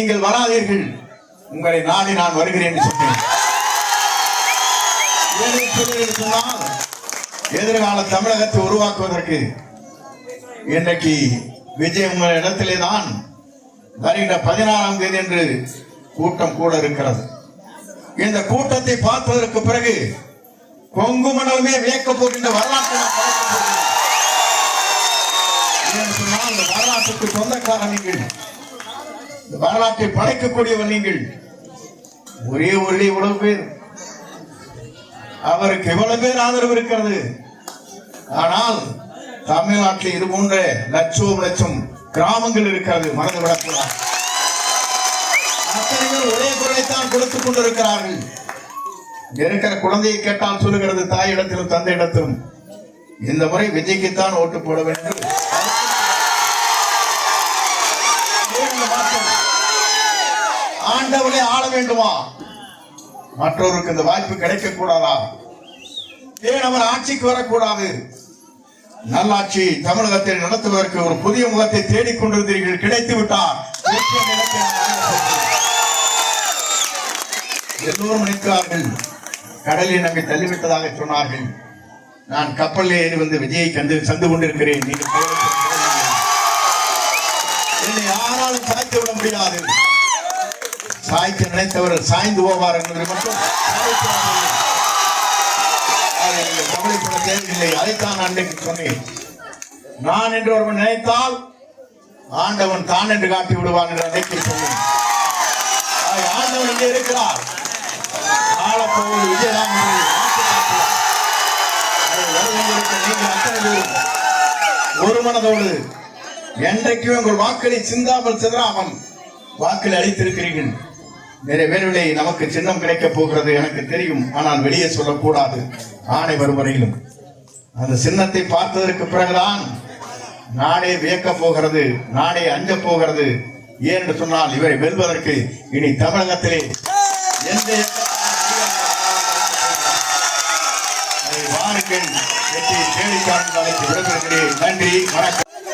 நீங்கள் வராதீர்கள். உங்களை நாடி நான் வருகிறேன் என்று சொன்னேன். சொன்னால் எதிர்கால தமிழகத்தை உருவாக்குவதற்கு இன்றைக்கு விஜய் உங்கள் இடத்திலே தான் வருகின்ற பதினாறாம் தேதி என்று கூட்டம் கூட இருக்கிறது. இந்த கூட்டத்தை பார்ப்பதற்கு பிறகு கொங்கு மண்டலமே வியக்க போகின்ற வரலாற்றை சொன்னால் இந்த வரலாற்றுக்கு சொந்தக்காரன் நீங்கள். இந்த வரலாற்றை படைக்கக்கூடியவர் நீங்கள். ஒரே ஒரே இவ்வளவு பேர். அவருக்கு இவ்வளவு பேர் ஆதரவு இருக்கிறது. ஆனால் தமிழ்நாட்டில் இது போன்ற லட்சம் லட்சம் கிராமங்கள் இருக்கிறது. மறந்து விடக்கூடாது. அத்தனை ஒரே குரலைத்தான் கொடுத்துக் கொண்டிருக்கிறார்கள். இருக்கிற குழந்தையை கேட்டால் சொல்லுகிறது தாயிடத்திலும் தந்தையிடத்திலும். இந்த முறை விஜய்க்குத்தான் ஓட்டு போட வேண்டும் ஏன் இந்த மாற்றம்? ஆண்டவனே ஆள வேண்டுமா? மற்றவருக்கு இந்த வாய்ப்பு கிடைக்க கூடாதா ஏன் அவர் ஆட்சிக்கு வரக்கூடாது? நல்லாட்சி தமிழகத்தில் நடத்துவதற்கு ஒரு புதிய முகத்தை தேடிக் கொண்டிருந்தீர்கள் கிடைத்து விட்டார். எல்லோரும் நிற்கிறார்கள். கடலில் நம்மை தள்ளிவிட்டதாக சொன்னார்கள். நான் கப்பலில் ஏறி வந்து விஜயை கண்டு சந்து கொண்டிருக்கிறேன். நீங்கள் என்னை யாராலும் சாய்த்து விட முடியாது. சாய்க்க நினைத்தவர்கள் சாய்ந்து போவார் என்பதை மட்டும் கவலைப்பட தேவையில்லை அதைத்தான் நான் அன்றைக்கு சொன்னேன். நான் என்று ஒருவன் நினைத்தால் ஆண்டவன் தான் என்று காட்டி விடுவான் என்று அன்றைக்கு சொன்னேன். ஆண்டவன் இங்கே இருக்கிறார். ஆளப்போவது விஜயதான் என்று நீங்கள் அத்தனை பேரும் ஒரு மனதோடு என்றைக்கும் உங்கள் வாக்களை சிந்தாமல் சிதறாமல் வாக்களை அளித்திருக்கிறீர்கள் நிறைய பேர்களை நமக்கு சின்னம் கிடைக்கப் போகிறது எனக்கு தெரியும். ஆனால் வெளியே சொல்லக்கூடாது. ஆணை வரும் வரையிலும் அந்த சின்னத்தை பார்த்ததற்கு பிறகுதான் நாடே வியக்க போகிறது நாடே அஞ்ச போகிறது. ஏன் என்று சொன்னால் இவரை வெல்வதற்கு இனி தமிழகத்திலே எந்த அதை வாருங்கள் வெற்றியை தேடிக்காணும் அழைத்து விடைபெறுகிறேன். நன்றி வணக்கம்.